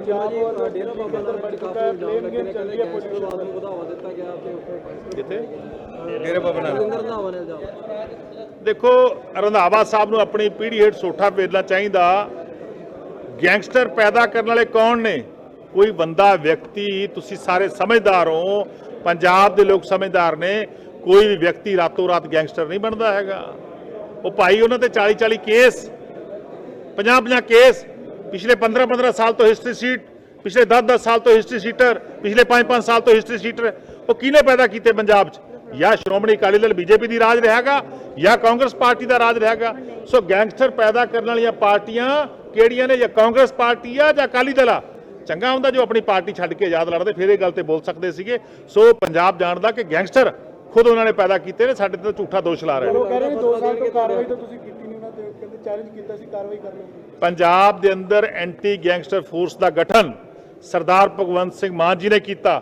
ਪੰਜਾਬ ਔਰ ਡੇਰਾ ਬਾਬਾ ਨਾਨਕ ਬੜ ਚੁੱਕਾ ਹੈ ਪਲੇਨ ਗੇਮ ਚੱਲ ਰਹੀ ਹੈ ਪੁਲਿਸ ਨੂੰ ਵਧਾਵਾ ਦਿੱਤਾ ਗਿਆ ਤੇ ਉੱਥੇ ਕਿੱਥੇ? ਡੇਰੇ ਬਾਬਾ ਨਾਨਕ ਨਰਿੰਦਰ ਨਾਵਾ ਨੇ ਇਲਜ਼ਾਮ ਦੇਖੋ ਰੰਧਾਵਾ ਸਾਹਿਬ ਨੂੰ ਆਪਣੀ ਪੀੜ੍ਹੀ ਹੇਠ ਸੋਠਾ ਫੇਰਨਾ ਚਾਹੀਦਾ। ਗੈਂਗਸਟਰ ਪੈਦਾ ਕਰਨ ਵਾਲੇ ਕੌਣ ਨੇ? ਕੋਈ ਬੰਦਾ ਵਿਅਕਤੀ ਤੁਸੀਂ ਸਾਰੇ ਸਮਝਦਾਰ ਹੋ। ਪੰਜਾਬ ਦੇ ਲੋਕ ਸਮਝਦਾਰ ਨੇ। ਕੋਈ ਵੀ ਵਿਅਕਤੀ ਰਾਤੋਂ ਰਾਤ ਗੈਂਗਸਟਰ ਨਹੀਂ ਬਣਦਾ ਹੈਗਾ। ਉਹ ਭਾਈ ਉਹਨਾਂ ਤੇ 40 40 ਕੇਸ 50 50 ਕੇਸ ਪਿਛਲੇ 15 15 ਸਾਲ ਤੋਂ ਹਿਸਟਰੀ ਸੀਟ ਪਿਛਲੇ 10 10 ਸਾਲ ਤੋਂ ਹਿਸਟਰੀ ਸੀਟਰ ਪਿਛਲੇ 5 5 ਸਾਲ ਤੋਂ ਹਿਸਟਰੀ ਸੀਟਰ ਉਹ ਕਿਹਨੇ ਪੈਦਾ ਕੀਤੇ ਪੰਜਾਬ 'ਚ? ਜਾਂ ਸ਼੍ਰੋਮਣੀ ਅਕਾਲੀ ਦਲ, ਬੀਜੇਪੀ ਦੀ ਰਾਜ ਰਹੇਗਾ ਜਾਂ ਕਾਂਗਰਸ ਪਾਰਟੀ ਦਾ ਰਾਜ ਰਹੇਗਾ? ਸੋ ਗੈਂਗਸਟਰ ਪੈਦਾ ਕਰਨ ਵਾਲੀਆਂ ਪਾਰਟੀਆਂ ਕਿਹੜੀਆਂ ਨੇ? ਜਾਂ ਕਾਂਗਰਸ ਪਾਰਟੀ ਆ ਜਾਂ ਅਕਾਲੀ ਦਲ ਆ? ਚੰਗਾ ਹੁੰਦਾ ਜੋ ਆਪਣੀ ਪਾਰਟੀ ਛੱਡ ਕੇ ਆਜ਼ਾਦ ਲੜਦੇ, ਫਿਰ ਇਹ ਗੱਲ ਤੇ ਬੋਲ ਸਕਦੇ ਸੀਗੇ। ਸੋ ਪੰਜਾਬ ਜਾਣਦਾ ਕਿ ਗੈਂਗਸਟਰ ਖੁਦ ਉਹਨਾਂ ਨੇ ਪੈਦਾ ਕੀਤੇ ਨੇ, ਸਾਡੇ ਤੇ ਝੂਠਾ ਦੋਸ਼ ਲਾ ਰਹੇ ਨੇ। ਉਹ ਕਹਿ ਰਹੇ 2 ਸਾਲ ਤੋਂ ਕਾਰਵਾਈ ਤਾਂ ਤੁਸੀਂ ਕੀਤੀ ਨਹੀਂ ਉਹਨਾਂ ਤੇ ਕਹਿੰਦੇ ਚੈਲੰਜ ਕੀਤਾ ਸੀ ਕਾਰਵਾਈ ਕਰ ਲਓ। ਪੰਜਾਬ ਦੇ ਅੰਦਰ ਐਂਟੀ ਗੈਂਗਸਟਰ ਫੋਰਸ ਦਾ ਗਠਨ ਸਰਦਾਰ ਭਗਵੰਤ ਸਿੰਘ ਮਾਨ ਜੀ ਨੇ ਕੀਤਾ।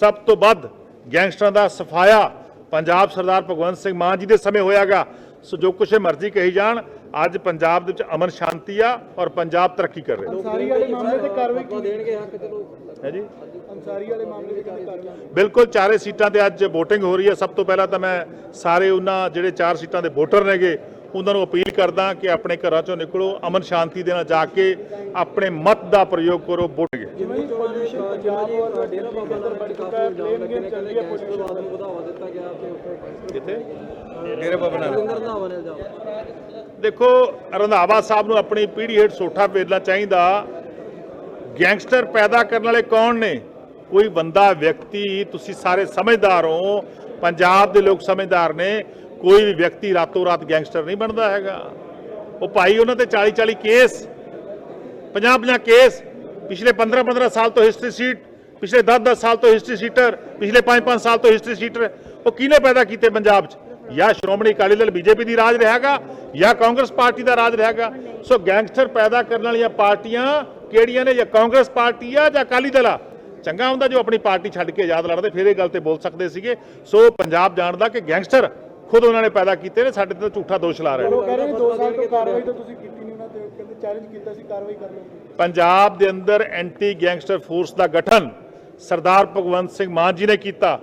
ਸਭ ਤੋਂ ਵੱਧ ਗੈਂਗਸਟਰਾਂ ਦਾ ਸਫਾਇਆ ਪੰਜਾਬ ਸਰਦਾਰ ਭਗਵੰਤ ਸਿੰਘ ਮਾਨ ਜੀ ਦੇ ਸਮੇਂ ਹੋਇਆਗਾ ਸੋ ਜੋ ਕੁਛ ਮਰਜ਼ੀ ਕਹੀ ਜਾਣ ਅੱਜ ਪੰਜਾਬ ਦੇ ਵਿੱਚ ਅਮਨ ਸ਼ਾਂਤੀ ਆ ਔਰ ਪੰਜਾਬ ਤਰੱਕੀ ਕਰ ਰਿਹਾ। ਅੰਸਾਰੀ ਵਾਲੇ ਮਾਮਲੇ ਤੇ ਕਾਰਵਾਈ ਕੀ? ਦੇਣਗੇ ਹੱਕ ਚਲੋ ਹੈ ਜੀ? ਅੰਸਾਰੀ ਵਾਲੇ ਮਾਮਲੇ ਤੇ ਕਾਰਵਾਈ ਬਿਲਕੁਲ ਚਾਰੇ ਸੀਟਾਂ ਤੇ ਅੱਜ VOTING ਹੋ ਰਹੀ ਹੈ। ਸਭ ਤੋਂ ਪਹਿਲਾਂ ਤਾਂ ਮੈਂ ਸਾਰੇ ਉਹਨਾਂ ਜਿਹੜੇ ਚਾਰ ਸੀਟਾਂ ਦੇ ਵੋਟਰ ਨੇਗੇ ਉਹਨਾਂ ਨੂੰ ਅਪੀਲ ਕਰਦਾ ਕਿ ਆਪਣੇ ਘਰਾਂ ਚੋਂ ਨਿਕਲੋ ਅਮਨ ਸ਼ਾਂਤੀ ਦੇ ਨਾਲ ਜਾ ਕੇ ਆਪਣੇ ਮਤ ਦਾ ਪ੍ਰਯੋਗ ਕਰੋ ਉੱਥੇ ਕਿੱਥੇ? ਡੇਰੇ ਬਾਬਾ ਦੇਖੋ ਰੰਧਾਵਾ ਸਾਹਿਬ ਨੂੰ ਆਪਣੀ ਪੀੜ੍ਹੀ ਹੇਠ ਸੋਠਾ ਫੇਰਨਾ ਚਾਹੀਦਾ। ਗੈਂਗਸਟਰ ਪੈਦਾ ਕਰਨ ਵਾਲੇ ਕੌਣ ਨੇ? ਕੋਈ ਬੰਦਾ ਵਿਅਕਤੀ ਤੁਸੀਂ ਸਾਰੇ ਸਮਝਦਾਰ ਹੋ। ਪੰਜਾਬ ਦੇ ਲੋਕ ਸਮਝਦਾਰ ਨੇ। ਕੋਈ ਵੀ ਵਿਅਕਤੀ ਰਾਤੋਂ ਰਾਤ ਗੈਂਗਸਟਰ ਨਹੀਂ ਬਣਦਾ ਹੈਗਾ। ਉਹ ਭਾਈ ਉਹਨਾਂ ਤੇ 40 40 ਕੇਸ 50 50 ਕੇਸ, ਪਿਛਲੇ 15 15 ਸਾਲ ਤੋਂ ਹਿਸਟਰੀ ਸੀਟ ਪਿਛਲੇ 10 10 ਸਾਲ ਤੋਂ ਹਿਸਟਰੀ ਸੀਟਰ ਪਿਛਲੇ 5 5 ਸਾਲ ਤੋਂ ਹਿਸਟਰੀ ਸੀਟਰ ਉਹ ਕਿਹਨੇ ਪੈਦਾ ਕੀਤੇ ਪੰਜਾਬ 'ਚ? ਜਾਂ ਸ਼੍ਰੋਮਣੀ ਅਕਾਲੀ ਦਲ, ਬੀਜੇਪੀ ਦੀ ਰਾਜ ਰਹੇਗਾ ਜਾਂ ਕਾਂਗਰਸ ਪਾਰਟੀ ਦਾ ਰਾਜ ਰਹੇਗਾ? ਸੋ ਗੈਂਗਸਟਰ ਪੈਦਾ ਕਰਨ ਵਾਲੀਆਂ ਪਾਰਟੀਆਂ ਕਿਹੜੀਆਂ ਨੇ? ਜਾਂ ਕਾਂਗਰਸ ਪਾਰਟੀ ਆ ਜਾਂ ਅਕਾਲੀ ਦਲ ਆ? ਚੰਗਾ ਹੁੰਦਾ ਜੋ ਆਪਣੀ ਪਾਰਟੀ ਛੱਡ ਕੇ ਆਜ਼ਾਦ ਲੜਦੇ, ਫਿਰ ਇਹ ਗੱਲ ਤੇ ਬੋਲ ਸਕਦੇ ਸੀਗੇ। ਸੋ ਪੰਜਾਬ ਜਾਣਦਾ ਕਿ ਗੈਂਗਸਟਰ ਖੁਦ ਉਹਨਾਂ ਨੇ ਪੈਦਾ ਕੀਤੇ ਨੇ ਸਾਡੇ ਤੇ ਝੂਠਾ ਦੋਸ਼ ਲਾ ਰਹੇ ਨੇ। ਉਹ ਕਹਿ ਰਹੇ ਨੇ 2 ਸਾਲ ਤੋਂ ਕਾਰਵਾਈ ਤਾਂ ਤੁਸੀਂ ਕੀਤੀ ਨਹੀਂ ਉਹਨਾਂ ਤੇ ਕਹਿੰਦੇ ਚੈਲੰਜ ਕੀਤਾ ਸੀ ਕਾਰਵਾਈ ਕਰ ਲਓ। ਪੰਜਾਬ ਦੇ ਅੰਦਰ ਐਂਟੀ ਗੈਂਗਸਟਰ ਫੋਰਸ ਦਾ ਗਠਨ ਸਰਦਾਰ ਭਗਵੰਤ ਸਿੰਘ ਮਾਨ ਜੀ ਨੇ ਕੀਤਾ।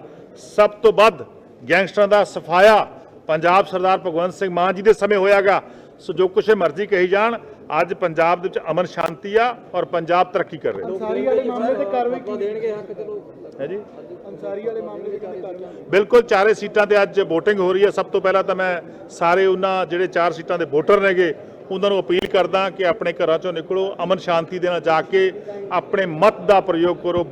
ਸਭ ਤੋਂ ਵੱਧ ਗੈਂਗਸਟਰਾਂ ਦਾ ਸਫਾਇਆ ਪੰਜਾਬ ਸਰਦਾਰ ਭਗਵੰਤ ਸਿੰਘ ਮਾਨ ਜੀ ਦੇ ਸਮੇਂ ਹੋਇਆਗਾ। ਸੋ ਜੋ ਕੁਛ ਮਰਜ਼ੀ ਕਹੀ ਜਾਣ ਅੱਜ ਪੰਜਾਬ ਦੇ ਵਿੱਚ ਅਮਨ ਸ਼ਾਂਤੀ ਆ ਔਰ ਪੰਜਾਬ ਤਰੱਕੀ ਕਰ ਰਿਹਾ। ਅੰਸਾਰੀ ਵਾਲੇ ਮਾਮਲੇ ਤੇ ਕਾਰਵਾਈ ਕੀ? ਦੇਣਗੇ ਹੱਕ ਚਲੋ ਹੈ ਜੀ? ਅੰਸਾਰੀ ਵਾਲੇ ਮਾਮਲੇ ਤੇ ਕਾਰਵਾਈ ਬਿਲਕੁਲ ਚਾਰੇ ਸੀਟਾਂ ਤੇ ਅੱਜ VOTING ਹੋ ਰਹੀ ਹੈ। ਸਭ ਤੋਂ ਪਹਿਲਾਂ ਤਾਂ ਮੈਂ ਸਾਰੇ ਉਹਨਾਂ ਜਿਹੜੇ ਚਾਰ ਸੀਟਾਂ ਦੇ ਵੋਟਰ ਨੇਗੇ ਉਹਨਾਂ ਨੂੰ ਅਪੀਲ ਕਰਦਾ ਕਿ ਆਪਣੇ ਘਰਾਂ ਚੋਂ ਨਿਕਲੋ ਅਮਨ ਸ਼ਾਂਤੀ ਦੇ ਨਾਲ ਜਾ ਕੇ ਆਪਣੇ ਮਤ ਦਾ ਪ੍ਰਯੋਗ ਕਰੋ